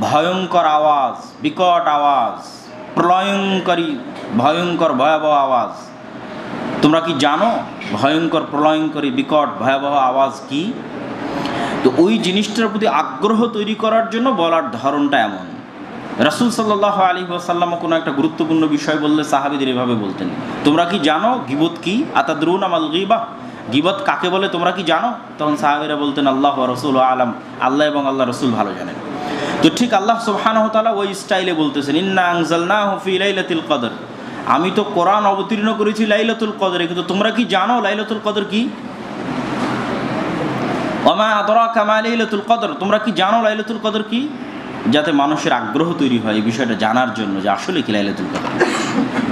ভয়ঙ্কর আওয়াজ, বিকট আওয়াজ, প্রলয়ঙ্করী, ভয়ঙ্কর ভয়াবহ আওয়াজ। তোমরা কি জানো ভয়ঙ্কর, প্রলয়ঙ্করী, বিকট, ভয়াবহ আওয়াজ কি? তো ওই জিনিসটার প্রতি আগ্রহ তৈরি করার জন্য বলার ধরনটা এমন। রাসুল সাল্লাহ আলী ওসাল্লাম কোনো একটা গুরুত্বপূর্ণ বিষয় বললে সাহাবিদের এভাবে বলতেন। তোমরা কি জানো গিবত কি? আতাদ্রুন আমাল গিবা? গিবত কাকে বলে তোমরা কি জানো? তখন সাহাবিরা বলতেন, আল্লাহ রসুল আলম। আল্লাহ এবং আল্লাহ রসুল ভালো জানেন। তো ঠিক আল্লাহ সুবহানাহু তাআলা ওই স্টাইলে বলতেছেন, ইন্না আনজালনাহু ফি লাইলাতুল কদর। আমি তো কোরআন অবতীর্ণ করেছি লাইলাতুল কদরে, কিন্তু তোমরা কি জানো লাইলাতুল কদর কি? ওমা আদরাকা মা লাইলাতুল কদর। তোমরা কি জানো লাইলাতুল কদর কি? যাতে মানুষের আগ্রহ তৈরি হয় এই বিষয়টা জানার জন্য যে আসলে কি লাইলাতুল কদর।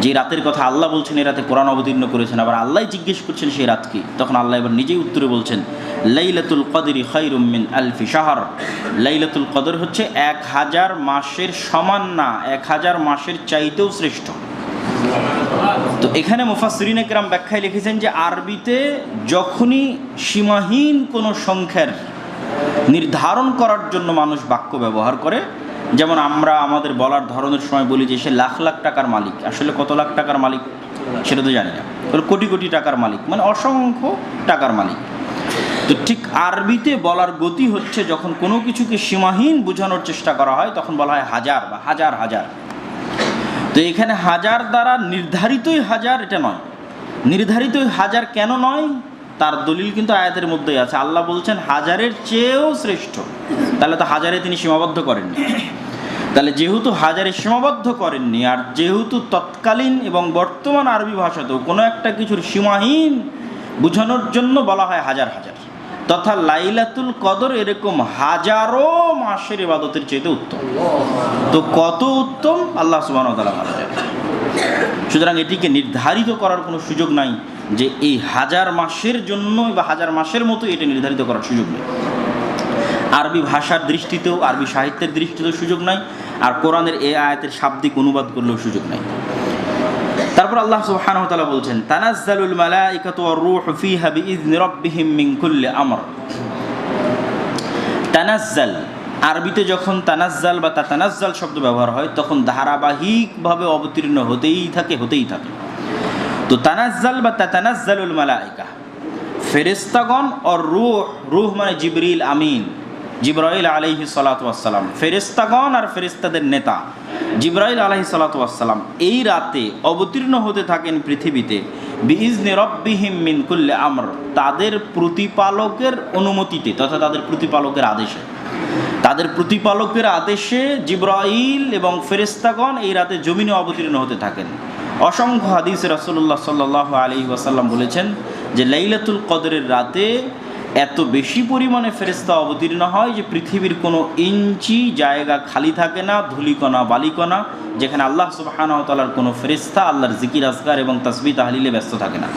যে রাতের কথা আল্লাহ বলছেন এই রাতে কোরআন অবতীর্ণ করেছেন, আবার আল্লাহ জিজ্ঞেস করছেন সেই রাত কি? তখন আল্লাহ এবার নিজেই উত্তরে বলছেন, লাইলাতুল কদরি খাইরুম মিন আলফি শাহর। লাইলাতুল কদর হচ্ছে এক হাজার মাসের সমান না, এক হাজার মাসের চাইতেও শ্রেষ্ঠ। তো এখানে মুফাসরিন একরাম ব্যাখ্যায় লিখেছেন যে, আরবিতে যখনই সীমাহীন কোনো সংখ্যার নির্ধারণ করার জন্য মানুষ বাক্য ব্যবহার করে। যেমন আমরা আমাদের বলার ধরনের সময় বলি যে সে লাখ লাখ টাকার মালিক। আসলে কত লাখ টাকার মালিক সেটা তো জানি না। কোটি কোটি টাকার মালিক মানে অসংখ্য টাকার মালিক। তো ঠিক আরবিতে বলার গতি হচ্ছে যখন কোনো কিছুকে সীমাহীন বোঝানোর চেষ্টা করা হয়, তখন বলা হয় হাজার বা হাজার হাজার। তো এখানে হাজার দ্বারা নির্ধারিতই হাজার এটা নয়। নির্ধারিতই হাজার কেন নয়? তার দলিল কিন্তু আয়াতের মধ্যেই আছে। আল্লাহ বলছেন, হাজারের চেয়েও শ্রেষ্ঠ। তাহলে তো হাজারে তিনি সীমাবদ্ধ করেননি। তাহলে যেহেতু হাজারে সীমাবদ্ধ করেননি, আর যেহেতু তৎকালীন এবং বর্তমান আরবি ভাষাতেও কোনো একটা কিছুর সীমাহীন বোঝানোর জন্য বলা হয় হাজার হাজার, তথা লাইলাতুল কদর এরকম হাজারো মাসের ইবাদতের চাইতে উত্তম। তো কত উত্তম? আল্লাহ সুবাহ সুতরাং এটিকে নির্ধারিত করার কোনো সুযোগ নাই। যে এই হাজার মাসের জন্য বা হাজার মাসের মতো এটা নির্ধারিত করার সুযোগ নেই। আরবি ভাষার দৃষ্টিতেও, আরবি সাহিত্যের দৃষ্টিতেও সুযোগ নাই, আর কোরআনের এ আয়াতের শাব্দিক অনুবাদ করলেও সুযোগ নাই। তারপর আল্লাহ সুবহানাহু বলছেন, তানাজ্জালুল মালাইকাতু ওয়ার রূহু ফিহা বিইذনি রাব্বিহিম মিন কুল্লি আমর। তানাজ্জাল, আরবিতে যখন তানাজ্জাল বা তাতানাজ্জাল শব্দ ব্যবহার হয়, তখন ধারাবাহিকভাবে অবতীর্ণ হতেই থাকে হতেই থাকে। তো তানাজ্জাল বা তাতানাজ্জালুল মালাইকা। ফেরেস্তাগণ ও রুহ রুহ মানে জিবরিল আমিন, জিব্রাইল আলহি সালাতাম ফেরেস্তাগণ আর ফেরেস্তাদের নেতা, জিব্রাইল আলহি সালাতাম এই রাতে অবতীর্ণ হতে থাকেন পৃথিবীতে বিইজনে রব্বিহিম মিন কুল্লে আমর। তাদের প্রতিপালকের অনুমতিতে, তথা তাদের প্রতিপালকের আদেশে। তাদের প্রতিপালকের আদেশে জিব্রাইল এবং ফেরেস্তাগণ এই রাতে জমিনে অবতীর্ণ হতে থাকেন। অসংখ্য হাদিস রাসুল্লাহ সাল্লাহ আলী ওয়াসাল্লাম বলেছেন যে লাইলাতুল কদরের রাতে এত বেশি পরিমাণে ফেরেস্তা অবতীর্ণ হয় যে পৃথিবীর কোনো ইঞ্চি জায়গা খালি থাকে না, ধুলিকণা, বালিকণা, যেখানে আল্লাহ সুবাহানতালার কোনো ফেরিস্তা আল্লাহর জিকির আসগার এবং তসবি তাহলিলে ব্যস্ত থাকে না।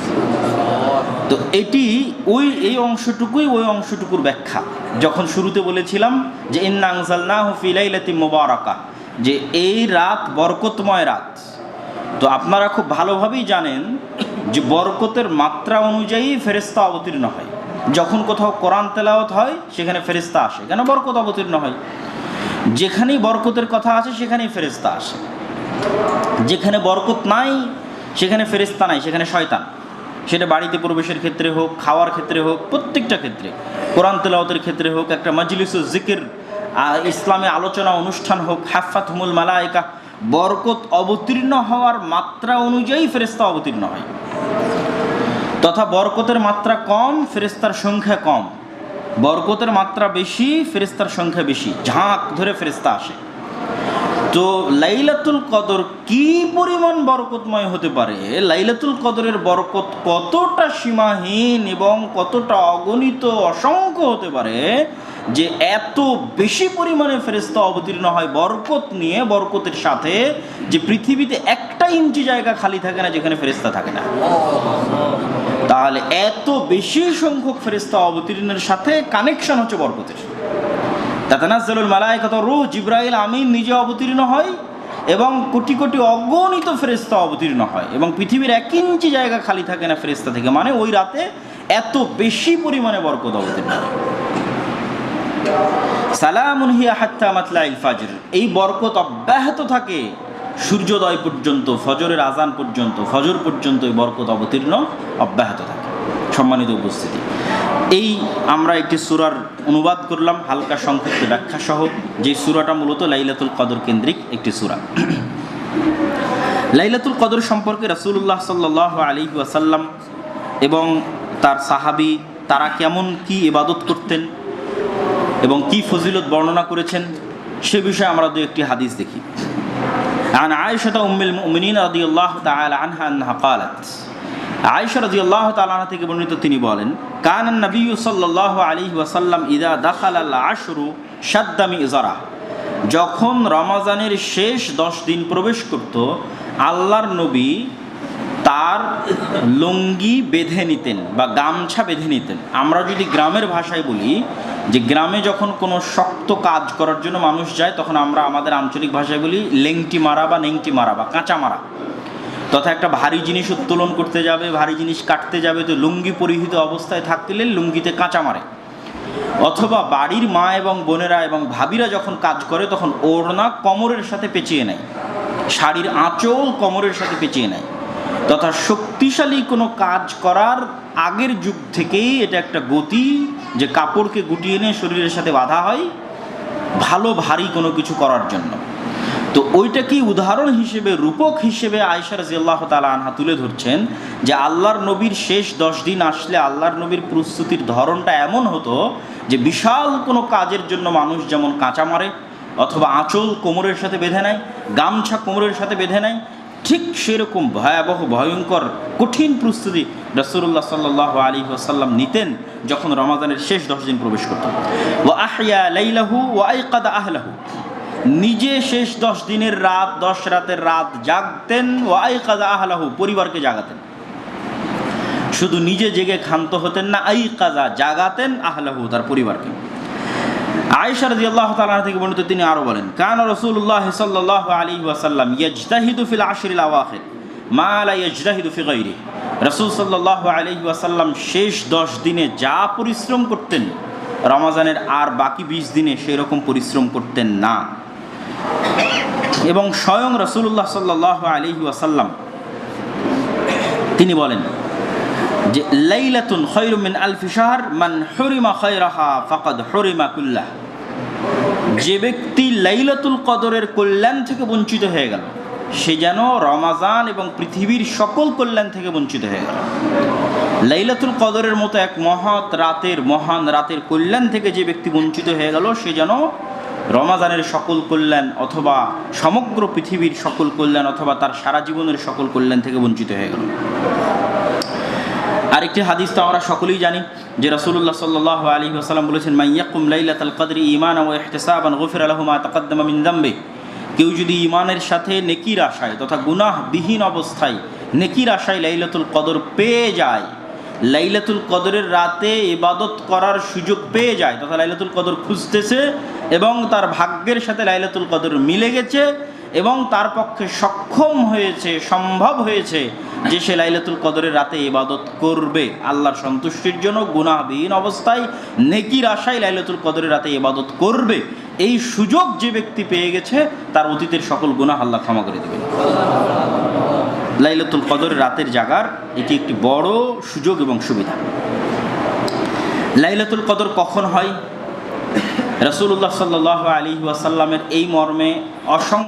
তো এটি ওই, এই অংশটুকুই ওই অংশটুকুর ব্যাখ্যা। যখন শুরুতে বলেছিলাম যে, ইন্না আংসালনা হুফিলাইলাতি মোবারকা যে এই রাত বরকতময় রাত। তো আপনারা খুব ভালোভাবেই জানেন যে বরকতের মাত্রা অনুযায়ী ফেরিস্তা অবতীর্ণ হয়। যখন কোথাও কোরআন তেলাওয়াত হয়, সেখানে ফেরিস্তা আসে। কেন বরকত অবতীর্ণ হয়? যেখানেই বরকতের কথা আছে, সেখানেই ফেরিস্তা আসে। যেখানে বরকত নাই, সেখানে ফেরিস্তা নাই, সেখানে শয়তান। সেটা বাড়িতে প্রবেশের ক্ষেত্রে হোক, খাওয়ার ক্ষেত্রে হোক, প্রত্যেকটা ক্ষেত্রে। কোরআন তেলাওয়াতের ক্ষেত্রে হোক, একটা মজলিস জিকির ইসলামী আলোচনা অনুষ্ঠান হোক হাফাত হুমুল মালায়িকা বরকত অবতীর্ণ হওয়ার মাত্রা অনুযায়ী ফেরিস্তা অবতীর্ণ হয়। তথা বরকতের মাত্রা কম ফেরেস্তার সংখ্যা কম। বরকতের মাত্রা বেশি ফেরেস্তার সংখ্যা বেশি। ঝাঁক ধরে ফেরেস্তা আসে। তো লাইলাতুল কদর কি পরিমাণ বরকতময় হতে পারে? লাইলাতুল কদরের বরকত কতটা সীমাহীন এবং কতটা অগণিত, অসংখ্য হতে পারে? যে এত বেশি পরিমাণে ফেরেস্তা অবতীর্ণ হয় বরকত নিয়ে, বরকতের সাথে যে পৃথিবীতে একটা ইঞ্চি জায়গা খালি থাকে না যেখানে ফেরেস্তা থাকে না। তাহলে এত বেশি সংখ্যক ফেরিস্তা অবতীর্ণের সাথে কানেকশন হচ্ছে বরকতের। তাতানাজ্জালুল মালাইকাত রূহ জিব্রাইল আমিন নিজে অবতীর্ণ হয় এবং কোটি কোটি অগণিত ফেরেস্তা অবতীর্ণ হয় এবং পৃথিবীর এক ইঞ্চি জায়গা খালি থাকে না ফেরেস্তা থেকে। মানে ওই রাতে এত বেশি পরিমাণে বরকত অবতীর্ণ হয়। সালামুন হিয়া হাত্তা মাতলা ইল ফাজর। এই বরকত অব্যাহত থাকে সূর্যোদয় পর্যন্ত, ফজরের আজান পর্যন্ত, ফজর পর্যন্ত এই বরকত অবতীর্ণ অব্যাহত থাকে। সম্মানিত উপস্থিতি, এই আমরা একটি সুরার অনুবাদ করলাম, হালকা সংক্ষিপ্ত ব্যাখ্যা সহ। যে সুরাটা মূলত লাইলাতুল কদর কেন্দ্রিক একটি সুরা। লাইলাতুল কদর সম্পর্কে রাসূলুল্লাহ সাল্লাহ আলী ওয়াসাল্লাম এবং তার সাহাবি, তারা কেমন কি ইবাদত করতেন এবং কি ফজিলত বর্ণনা করেছেন সে বিষয়ে আমরা দু একটি হাদিস দেখি عن عائشة أم المؤمنين رضي الله تعالى عنها أنها قالت আয়েশা রাজি আল্লাহ তালানা থেকে বর্ণিত তিনি বলেন কানান নবী সাল্লাহ আলী ওয়াসাল্লাম ইদা দাখাল আল আশরু সাদ্দামি ইজারা যখন রমাজানের শেষ দশ দিন প্রবেশ করত আল্লাহর নবী তার লুঙ্গি বেঁধে নিতেন বা গামছা বেঁধে নিতেন। আমরা যদি গ্রামের ভাষায় বলি যে গ্রামে যখন কোনো শক্ত কাজ করার জন্য মানুষ যায়, তখন আমরা আমাদের আঞ্চলিক ভাষায় বলি লেংটি মারা বা নেংটি মারা বা কাঁচা মারা। তথা একটা ভারী জিনিস উত্তোলন করতে যাবে, ভারী জিনিস কাটতে যাবে, তো লুঙ্গি পরিহিত অবস্থায় থাকলে লুঙ্গিতে কাঁচা মারে। অথবা বাড়ির মা এবং বোনেরা এবং ভাবিরা যখন কাজ করে, তখন ওড়না কমরের সাথে পেঁচিয়ে নেয়। শাড়ির আঁচল কমরের সাথে পেঁচিয়ে নেয়। তথা শক্তিশালী কোনো কাজ করার আগের যুগ থেকেই এটা একটা গতি যে কাপড়কে গুটিয়ে নিয়ে শরীরের সাথে বাঁধা হয় ভালো, ভারী কোনো কিছু করার জন্য। তো ওইটাকেই উদাহরণ হিসেবে, রূপক হিসেবে আয়সা রাজিয়াল্লাহ তালা আনহা তুলে ধরছেন যে আল্লাহর নবীর শেষ দশ দিন আসলে আল্লাহর নবীর প্রস্তুতির ধরনটা এমন হতো যে বিশাল কোনো কাজের জন্য মানুষ যেমন কাঁচা মারে অথবা আঁচল কোমরের সাথে বেঁধে নেয়, গামছা কোমরের সাথে বেঁধে নেয় ঠিক সেরকম ভয়াবহ, ভয়ঙ্কর, কঠিন প্রস্তুতি রসুল্লাহ সাল্লাহ আলী ওসাল্লাম নিতেন যখন রমাদানের শেষ দশ দিন প্রবেশ করতেন। ও আহিয়া লাইলাহু ও আইকাদা আহলাহু। নিজে শেষ দশ দিনের রাত, দশ রাতের রাত জাগতেন ও আই কাজা আহলাহু, পরিবারকে জাগাতেন। শুধু নিজে জেগে ক্ষান্ত হতেন না আই কাজা জাগাতেন আহলাহু, তার পরিবারকে। আয়েশা রাজি আল্লাহ তালা থেকে বর্ণিত তিনি আরও বলেন, কান রসুল্লাহ সাল্লাহ আলী ওয়াসাল্লাম ইয়াজতাহিদু ফিল আশরিল আওয়াখির, মা লা ইয়াজতাহিদু ফি গায়রি রসুল সাল্লাহ আলী ওয়াসাল্লাম শেষ দশ দিনে যা পরিশ্রম করতেন, রমাজানের আর বাকি বিশ দিনে সেরকম পরিশ্রম করতেন না। এবং স্বয়ং রসুল্লাহ সাল্লাহ আলী ওয়াসাল্লাম তিনি বলেন যে, লাইলাতুন খৈরুমিন আলফি শাহর, মান হরিমা খৈরাহা ফাকাদ হরিমা কুল্লাহ। যে ব্যক্তি লাইলাতুল কদরের কল্যাণ থেকে বঞ্চিত হয়ে গেল, সে যেন রমাজান এবং পৃথিবীর সকল কল্যাণ থেকে বঞ্চিত হয়ে গেল। লাইলাতুল কদরের মতো এক মহৎ রাতের, মহান রাতের কল্যাণ থেকে যে ব্যক্তি বঞ্চিত হয়ে গেল, সে যেন রমাজানের সকল কল্যাণ অথবা সমগ্র পৃথিবীর সকল কল্যাণ অথবা তার সারা জীবনের সকল কল্যাণ থেকে বঞ্চিত হয়ে গেল। আরেকটি হাদিস তো আমরা সকলেই জানি যে রসুল্লাহ সাল্লাহ আলী আসালাম বলেছেন মাইয়াকুম লাইলাতাল কদরি ইমান ও ইহতেসাবান গফির আলহমা তাকাদ্দামা মিন দাম্বে কেউ যদি ইমানের সাথে নেকির আশায় তথা গুনাহবিহীন অবস্থায় নেকির আশায় লাইলাতুল কদর পেয়ে যায়, লাইলাতুল কদরের রাতে ইবাদত করার সুযোগ পেয়ে যায়, তথা লাইলাতুল কদর খুঁজতেছে এবং তার ভাগ্যের সাথে লাইলাতুল কদর মিলে গেছে এবং তার পক্ষে সক্ষম হয়েছে, সম্ভব হয়েছে যে সে লাইলাতুল কদরের রাতে ইবাদত করবে, আল্লাহর সন্তুষ্টির জন্য গুনাহবিহীন অবস্থায় নেকির আশায় লাইলাতুল কদরের রাতে ইবাদত করবে, এই সুযোগ যে ব্যক্তি পেয়ে গেছে, তার অতীতের সকল গুনাহ আল্লাহ ক্ষমা করে দেবেন। লাইলাতুল কদর রাতের জাগার এটি একটি বড় সুযোগ এবং সুবিধা। লাইলাতুল কদর কখন হয়? রসুল্লাহ সাল্লাহ আলী ওয়াসাল্লামের এই মর্মে অসংখ্য